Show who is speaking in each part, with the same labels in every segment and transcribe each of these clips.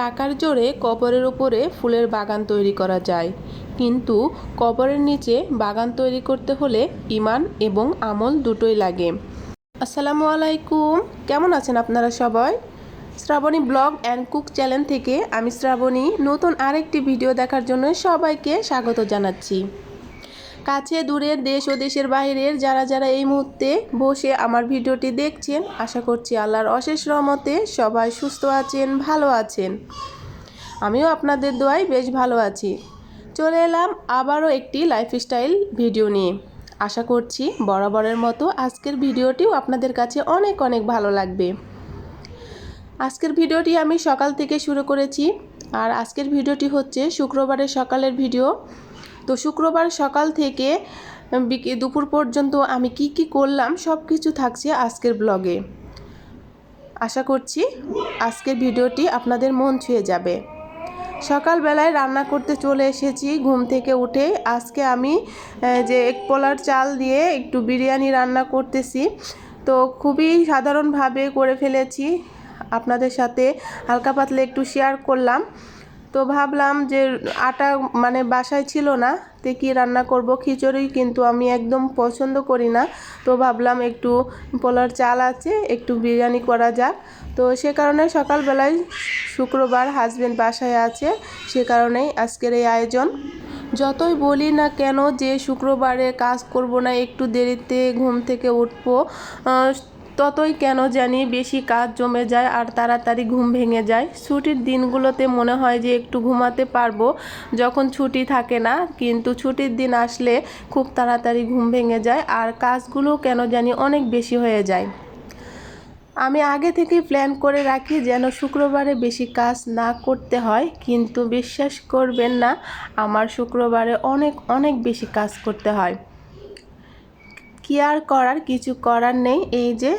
Speaker 1: টাকার জোরে কবরের উপরে ফুলের বাগান তৈরি করা যায়। কিন্তু কবরের নিচে বাগান তৈরি করতে হলে ইমান এবং আমল দুটোই লাগে। আসসালামু আলাইকুম। কেমন আছেন আপনারা সবাই? Srabani blog and cook channel থেকে আমি শ্রাবণী। নতুন আরেকটি ভিডিও দেখার জন্য সবাইকে স্বাগত জানাচ্ছি। কাছে, দূরের দেশ ও দেশের বাইরের যারা যারা এই মুহূর্তে বসে আমার ভিডিওটি দেখছেন, আশা করছি আল্লাহর অশেষ রহমতে সবাই সুস্থ আছেন, ভালো আছেন। আমিও আপনাদের দোয়ায় বেশ ভালো আছি। চলে এলাম আবারও একটি লাইফস্টাইল ভিডিও নিয়ে। আশা করছি বরাবরের মতো আজকের ভিডিওটিও আপনাদের কাছে অনেক অনেক ভালো লাগবে। আজকের ভিডিওটি আমি সকাল থেকে শুরু করেছি। আর আজকের ভিডিওটি হচ্ছে শুক্রবারের সকালের ভিডিও। তো শুক্রবার সকাল থেকে দুপুর পর্যন্ত আমি কি কি করলাম সব কিছু থাকছে আজকের ব্লগে। আশা করছি আজকের ভিডিওটি আপনাদের মন ছুঁয়ে যাবে। সকালবেলায় রান্না করতে চলে এসেছি ঘুম থেকে উঠে। আজকে আমি যে এক পোলার চাল দিয়ে একটু বিরিয়ানি রান্না করতেছি। তো খুবই সাধারণভাবে করে ফেলেছি। আপনাদের সাথে হালকা পাতলা একটু শেয়ার করলাম। তো ভাবলাম যে আটা মানে বাসায় ছিল না তে কী রান্না করব খিচুড়ি কিন্তু আমি একদম পছন্দ করি না। তো ভাবলাম একটু পোলার চাল আছে, একটু বিরিয়ানি করা যাক। তো সে কারণে সকালবেলায় শুক্রবার হাজবেন্ড বাসায় আছে, সে কারণেই আজকের এই আয়োজন। যতই বলি না কেন যে শুক্রবারে কাজ করব না, একটু দেরিতে ঘুম থেকে উঠবো ততই কেন জানি বেশি কাজ জমে যায় আর তাড়াতাড়ি ঘুম ভেঙে যায়। ছুটির দিনগুলোতে মনে হয় যে একটু ঘুমাতে পারব, যখন ছুটি থাকে না। কিন্তু ছুটির দিন আসলে খুব তাড়াতাড়ি ঘুম ভেঙে যায় আর কাজগুলো কেন জানি অনেক বেশি হয়ে যায়। আমি আগে থেকেই প্ল্যান করে রাখি যেন শুক্রবারে বেশি কাজ না করতে হয়, কিন্তু বিশ্বাস করবেন না, আমার শুক্রবারে অনেক অনেক বেশি কাজ করতে হয়। কি আর করার? কিছু করার নেই। এই যে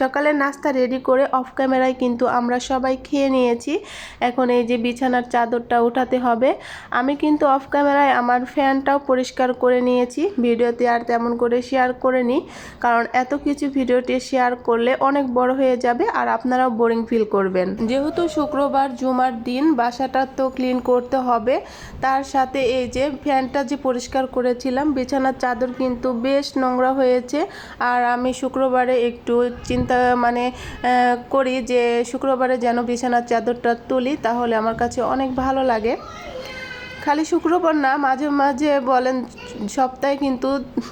Speaker 1: সকালে নাস্তা রেডি করে অফ ক্যামেরায় কিন্তু আমরা সবাই খেয়ে নিয়েছি। এখন এই যে বিছানার চাদরটা উঠাতে হবে। আমি কিন্তু অফ ক্যামেরায় আমার ফ্যানটাও পরিষ্কার করে নিয়েছি। ভিডিওতে আর তেমন করে শেয়ার করে নিই কারণ এত কিছু ভিডিওতে শেয়ার করলে অনেক বড় হয়ে যাবে আর আপনারাও বোরিং ফিল করবেন। যেহেতু শুক্রবার, জুমার দিন, বাসাটা তো ক্লিন করতে হবে। তার সাথে এই যে ফ্যানটা যে পরিষ্কার করেছিলাম, বিছানার চাদর কিন্তু বেশ নোংরা হয়েছে। আর আমি শুক্রবারে একটু চিন্তা মানে করি যে শুক্রবারে যেন বিছানার চাদরটা তুলি, তাহলে আমার কাছে অনেক ভালো লাগে। খালি শুক্রবার না, মাঝে মাঝে বলেন, সপ্তাহে কিন্তু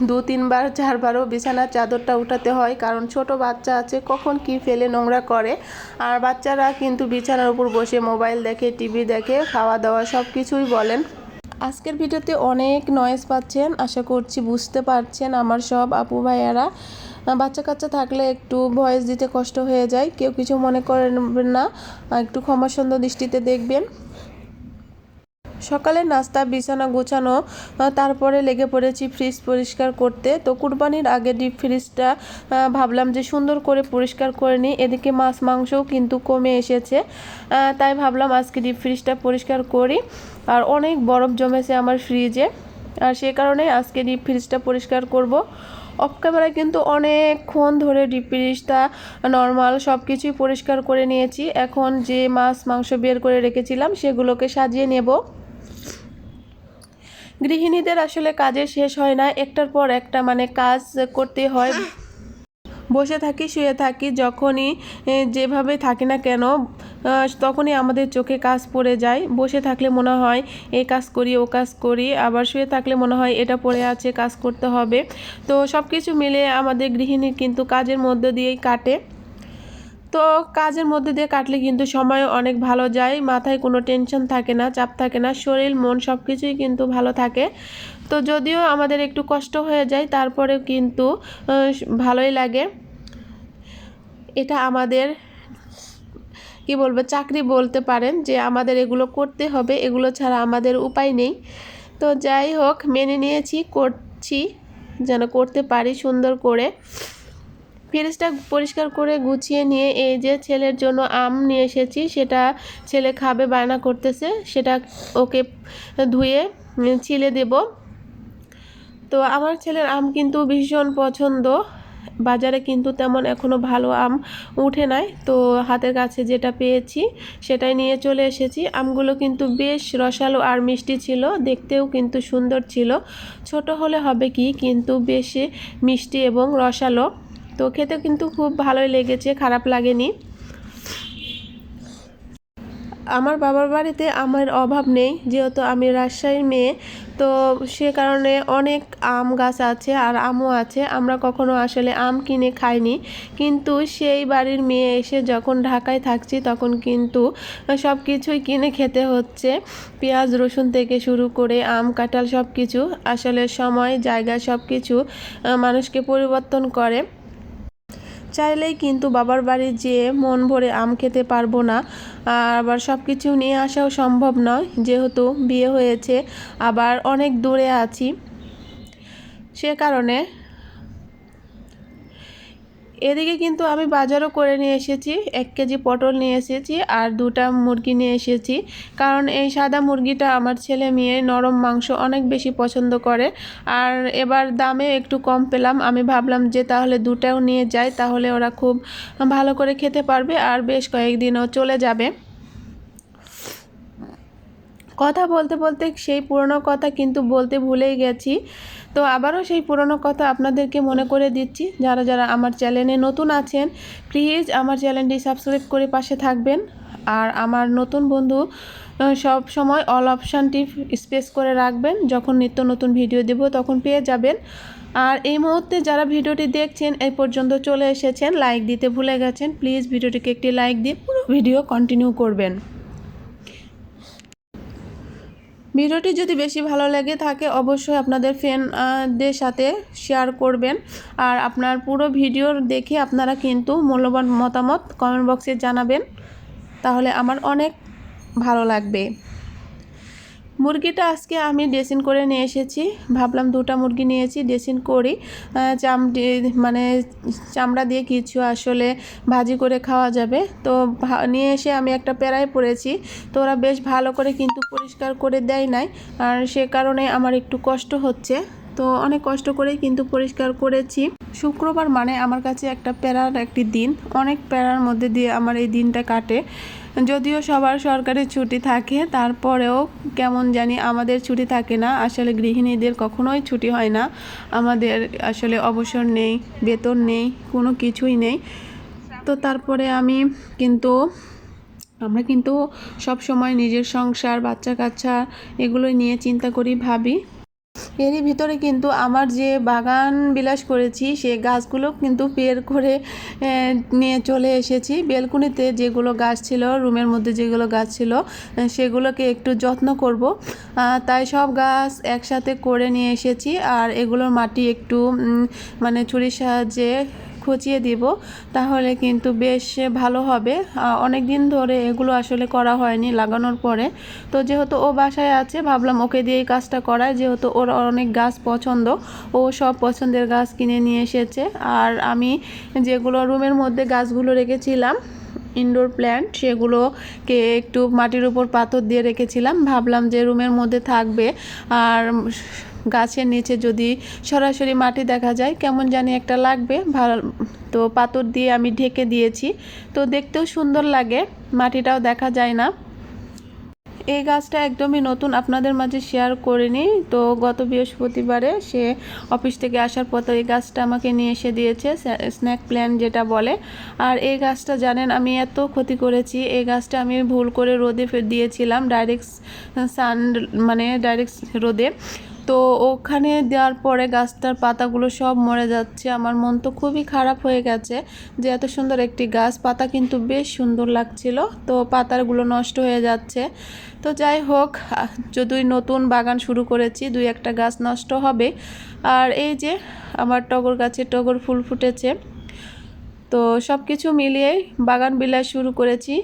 Speaker 1: দু, তিনবার, চারবারও বিছানার চাদরটা উঠাতে হয়, কারণ ছোট বাচ্চা আছে, কখন কি ফেলে নোংরা করে। আর বাচ্চারা কিন্তু বিছানার উপর বসে মোবাইল দেখে, টিভি দেখে খাওয়া দাওয়া সব কিছুই বলেন। আজকের ভিডিওতে অনেক নয়েজ পাচ্ছেন, আশা করছি বুঝতে পারছেন আমার সব আপু ভাইয়ারা। বাচ্চা কাচ্চা থাকলে একটু ভয়েস দিতে কষ্ট হয়ে যায়। কেউ কিছু মনে করবেন না একটু ক্ষমাসুন্দর দৃষ্টিতে দেখবেন। সকালে নাস্তা, বিছানা গোছানো তারপরে লেগে পড়েছি ফ্রিজ পরিষ্কার করতে। তো কুরবানির আগে ডিপ ফ্রিজটা ভাবলাম যে সুন্দর করে পরিষ্কার করে নিই। এদিকে মাছ, মাংসও কিন্তু কমে এসেছে। তাই ভাবলাম আজকে ডিপ ফ্রিজটা পরিষ্কার করি। আর অনেক বরফ জমেছে আমার ফ্রিজে আর সে কারণে আজকে ডিপ ফ্রিজটা পরিষ্কার করব। অফ ক্যামেরায় কিন্তু অনেকক্ষণ ধরে ডিপ ফ্রিজটা নর্মাল সব কিছুই পরিষ্কার করে নিয়েছি। এখন যে মাছ, মাংস বের করে রেখেছিলাম, সেগুলোকে সাজিয়ে নেব। গৃহিণীদের আসলে কাজে শেষ হয় না। একটার পর একটা মানে কাজ করতে হয়। বসে থাকি, শুয়ে থাকি, যখনই যেভাবে থাকি না কেন তখনই আমাদের চোখে কাজ পড়ে যায়। বসে থাকলে মনে হয় এই কাজ করি, ও কাজ করি, আবার শুয়ে থাকলে মনে হয়, এটা পড়ে আছে, কাজ করতে হবে। তো সব কিছু মিলে আমাদের গৃহিণীর কিন্তু কাজের মধ্য দিয়েই কাটে। তো কাজের মধ্যে দিয়ে কাটলে কিন্তু সময় অনেক ভালো যায়, মাথায় কোনো টেনশন থাকে না, চাপ থাকে না, শরীর, মন সব কিছুই কিন্তু ভালো থাকে। তো যদিও আমাদের একটু কষ্ট হয়ে যায়, তারপরেও কিন্তু ভালোই লাগে। এটা আমাদের, কি বলব, চাকরি বলতে পারেন যে আমাদের এগুলো করতে হবে, এগুলো ছাড়া আমাদের উপায় নেই। তো যাই হোক, মেনে নিয়েছি, করছি, যেন করতে পারি সুন্দর করে। ফ্রিজটা পরিষ্কার করে গুছিয়ে নিয়ে, এই যে ছেলের জন্য আম নিয়ে এসেছি, সেটা ছেলে খাবে, বায়না করতেছে, সেটা ওকে ধুয়ে ছিলে দেব। তো আমার ছেলের আম কিন্তু ভীষণ পছন্দ। বাজারে কিন্তু তেমন এখনও ভালো আম উঠে নাই। তো হাতের কাছে যেটা পেয়েছি সেটাই নিয়ে চলে এসেছি। আমগুলো কিন্তু বেশ রসালো আর মিষ্টি ছিল, দেখতেও কিন্তু সুন্দর ছিল। ছোট হলে হবে কি, কিন্তু বেশি মিষ্টি এবং রসালো। তো খেতে কিন্তু খুব ভালোই লেগেছে, খারাপ লাগেনি। আমার বাবার বাড়িতে আমের অভাব নেই, যেহেতু আমি রাজশাহীর মেয়ে, তো সে কারণে অনেক আম গাছ আছে আর আমও আছে। আমরা কখনো আসলে আম কিনে খাইনি, কিন্তু সেই বাড়ির মেয়ে এসে যখন ঢাকায় থাকছি, তখন কিন্তু সব কিছুই কিনে খেতে হচ্ছে। পেঁয়াজ, রসুন থেকে শুরু করে আম, কাঁঠাল সব কিছু আসলে সময়, জায়গা সব কিছু মানুষকে পরিবর্তন করে। চাইলেই কিন্তু বাবার বাড়ি যেয়ে মন ভরে আম খেতে পারব না। আবার সব কিছু নিয়ে আসাও সম্ভব নয়। যেহেতু বিয়ে হয়েছে, আবার অনেক দূরে আছি। সে কারণে এদিকে কিন্তু আমি বাজারও করে নিয়ে এসেছি, এক কেজি পটল নিয়ে এসেছি আর দুটা মুরগি নিয়ে এসেছি। কারণ এই সাদা মুরগিটা আমার ছেলে মেয়ে নরম মাংস অনেক বেশি পছন্দ করে। আর এবার দামে একটু কম পেলাম। আমি ভাবলাম যে তাহলে দুটাও নিয়ে যাই, তাহলে ওরা খুব ভালো করে খেতে পারবে আর বেশ কয়েকদিনও চলে যাবে। কথা বলতে বলতে সেই পুরনো কথা কিন্তু বলতে ভুলেই গেছি। তো আবারও সেই পুরনো কথা আপনাদেরকে মনে করে দিচ্ছি। যারা যারা আমার চ্যানেলে নতুন আছেন প্লিজ আমার চ্যানেলটি সাবস্ক্রাইব করে পাশে থাকবেন। আর আমার নতুন বন্ধু সব সময় অল অপশানটি স্পেস করে রাখবেন। যখন নিত্য নতুন ভিডিও দেব, তখন পেয়ে যাবেন। আর এই মুহূর্তে যারা ভিডিওটি দেখছেন, এই পর্যন্ত চলে এসেছেন লাইক দিতে ভুলে গেছেন প্লিজ ভিডিওটিকে একটি লাইক দিয়ে পুরো ভিডিও কন্টিনিউ করবেন। ভিডিওটি যদি বেশি ভালো লাগে থাকে, অবশ্যই আপনাদের ফ্রেন্ডদের সাথে শেয়ার করবেন। আর আপনার পুরো ভিডিও দেখে আপনারা কিন্তু মূল্যবান মতামত কমেন্ট বক্সে জানাবেন। তাহলে আমার অনেক ভালো লাগবে। মুরগিটা আজকে আমি ড্রেসিং করে নিয়ে এসেছি। ভাবলাম দুটা মুরগি নিয়েছি, ড্রেসিং করি। চাম মানে চামড়া দিয়ে কিছু আসলে ভাজি করে খাওয়া যাবে। তো নিয়ে এসে আমি একটা প্যারায় পড়েছি তো ওরা বেশ ভালো করে কিন্তু পরিষ্কার করে দেয় নাই। আর সে কারণে আমার একটু কষ্ট হচ্ছে। তো অনেক কষ্ট করেই কিন্তু পরিষ্কার করেছি। শুক্রবার মানে আমার কাছে একটা প্যারার একটি দিন। অনেক প্যারার মধ্যে দিয়ে আমার এই দিনটা কাটে। যদিও সবার সরকারি ছুটি থাকে, তারপরেও কেমন জানি আমাদের ছুটি থাকে না। আসলে গৃহিণীদের কখনোই ছুটি হয় না। আমাদের আসলে অবসর নেই, বেতন নেই, কোনো কিছুই নেই। তো তারপরে আমি কিন্তু, আমরা কিন্তু সব সময় নিজের সংসার বাচ্চা কাচ্চা এগুলো নিয়ে চিন্তা করি, ভাবি। এরই ভিতরে কিন্তু আমার যে বাগান বিলাস করেছি, সে গাছগুলো কিন্তু বের করে নিয়ে চলে এসেছি। বেলকুনিতে যেগুলো গাছ ছিল, রুমের মধ্যে যেগুলো গাছ ছিল সেগুলোকে একটু যত্ন করব। তাই সব গাছ একসাথে করে নিয়ে এসেছি। আর এগুলোর মাটি একটু মানে ছুরির সাহায্যে খুঁচিয়ে দিব, তাহলে কিন্তু বেশ ভালো হবে। অনেক দিন ধরে এগুলো আসলে করা হয়নি লাগানোর পরে। তো যেহেতু ও বাসায় আছে, ভাবলাম ওকে দিয়ে এই কাজটা করায় যেহেতু ওর অনেক গাছ পছন্দ, ও সব পছন্দের গাছ কিনে নিয়ে এসেছে। আর আমি যেগুলো রুমের মধ্যে গাছগুলো রেখেছিলাম ইনডোর প্ল্যান্ট সেগুলোকে একটু মাটির উপর পাথর দিয়ে রেখেছিলাম। ভাবলাম যে রুমের মধ্যে থাকবে। আর গাছের নিচে যদি সরাসরি মাটি দেখা যায়, কেমন জানি একটা লাগবে। ভালো, তো পাথর দিয়ে আমি ঢেকে দিয়েছি। তো দেখতেও সুন্দর লাগে, মাটিটাও দেখা যায় না। এই গাছটা একদমই নতুন, আপনাদের মাঝে শেয়ার করিনি। তো গত বৃহস্পতিবারে সে অফিস থেকে আসার পর এই গাছটা আমাকে নিয়ে এসে দিয়েছে স্ন্যাক প্ল্যান যেটা বলে। আর এই গাছটা জানেন, আমি এত ক্ষতি করেছি, এই গাছটা আমি ভুল করে রোদে দিয়েছিলাম ডাইরেক্ট সান মানে ডাইরেক্ট রোদে। তো ওখানে দেওয়ার পরে গাছটার পাতাগুলো সব মরে যাচ্ছে। আমার মন তো খুবই খারাপ হয়ে গেছে যে এত সুন্দর একটি গাছ। পাতা কিন্তু বেশ সুন্দর লাগছিল, তো পাতাগুলো নষ্ট হয়ে যাচ্ছে। তো যাই হোক যদি নতুন বাগান শুরু করেছি, দুই একটা গাছ নষ্ট হবে। আর এই যে আমার টগর গাছে টগর ফুল ফুটেছে। তো সব কিছু মিলিয়েই বাগান বিলাস শুরু করেছি।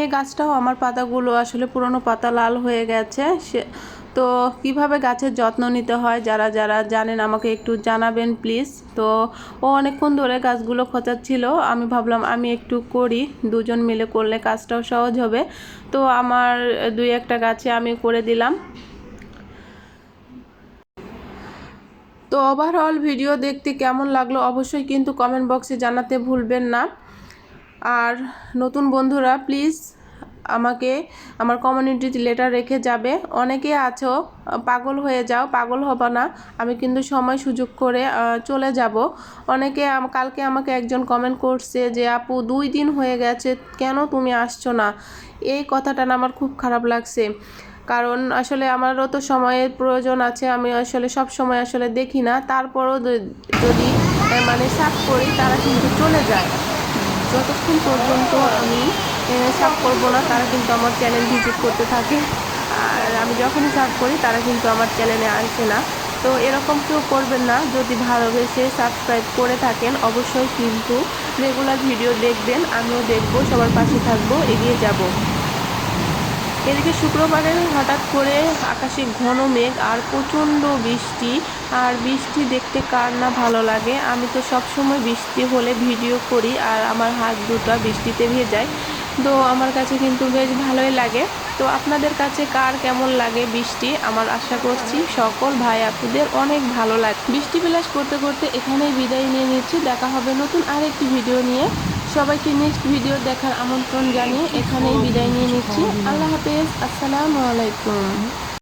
Speaker 1: এই গাছটাও আমার পাতাগুলো আসলে পুরনো পাতা লাল হয়ে গেছে। সে তো কীভাবে গাছের যত্ন নিতে হয়? যারা যারা জানেন আমাকে একটু জানাবেন প্লিজ। তো ও অনেকক্ষণ ধরে গাছগুলো খোঁচাচ্ছিল। আমি ভাবলাম আমি একটু করি। দুজন মিলে করলে কাজটাও সহজ হবে। তো আমার দুই একটা গাছে আমি করে দিলাম। তো ওভারঅল ভিডিও দেখতে কেমন লাগল অবশ্যই কিন্তু কমেন্ট বক্সে জানাতে ভুলবেন না। আর নতুন বন্ধুরা প্লিজ আমাকে আমার কমিউনিটি লেটার রেখে যাবে। অনেকে আছো, পাগল হয়ে যাও, পাগল হব না। আমি কিন্তু সময় সুযোগ করে চলে যাব। অনেকে কালকে আমাকে একজন কমেন্ট করছে যে, আপু, দুই দিন হয়ে গেছে, কেন তুমি আসছো না? এই কথাটা না আমার খুব খারাপ লাগছে। কারণ আসলে আমারও তো সময়ের প্রয়োজন আছে, আমি আসলে সব সময় আসলে দেখি না। তারপরও যদি মানে সাফ করি, তারা কিন্তু চলে যায়। যতক্ষণ পর্যন্ত আমি সাব করব না, তারা কিন্তু আমার চ্যানেল ভিজিট করতে থাকে। আর আমি যখনই সাব করি, তারা কিন্তু আমার চ্যানেলে আসে না। তো এরকম কেউ করবেন না, যদি ভালোবেসে সাবস্ক্রাইব করে থাকেন, অবশ্যই কিন্তু রেগুলার ভিডিও দেখবেন, আমিও দেখব, সবার পাশে থাকব, এগিয়ে যাব। এদিকে শুক্রবারে হঠাৎ করে আকাশে ঘন মেঘ আর প্রচণ্ড বৃষ্টি। আর বৃষ্টি দেখতে কার না ভালো লাগে। আমি তো সব সময় বৃষ্টি হলে ভিডিও করি, আর আমার হাত দুটো বৃষ্টিতে ভেজায়। তো আমার কাছে কিন্তু বেশ ভালোই লাগে। তো আপনাদের কাছে কার কেমন লাগে বৃষ্টি? আমার আশা করছি সকল ভাই আপুদের অনেক ভালো লাগে। বৃষ্টি বিলাস করতে করতে এখানেই বিদায় নিয়ে নিচ্ছি। দেখা হবে নতুন আরেকটি ভিডিও নিয়ে। সবাইকে নেক্সট ভিডিও দেখার আমন্ত্রণ জানিয়ে এখানেই বিদায় নিয়ে নিচ্ছি। আল্লাহ হাফেজ। আসসালামু আলাইকুম।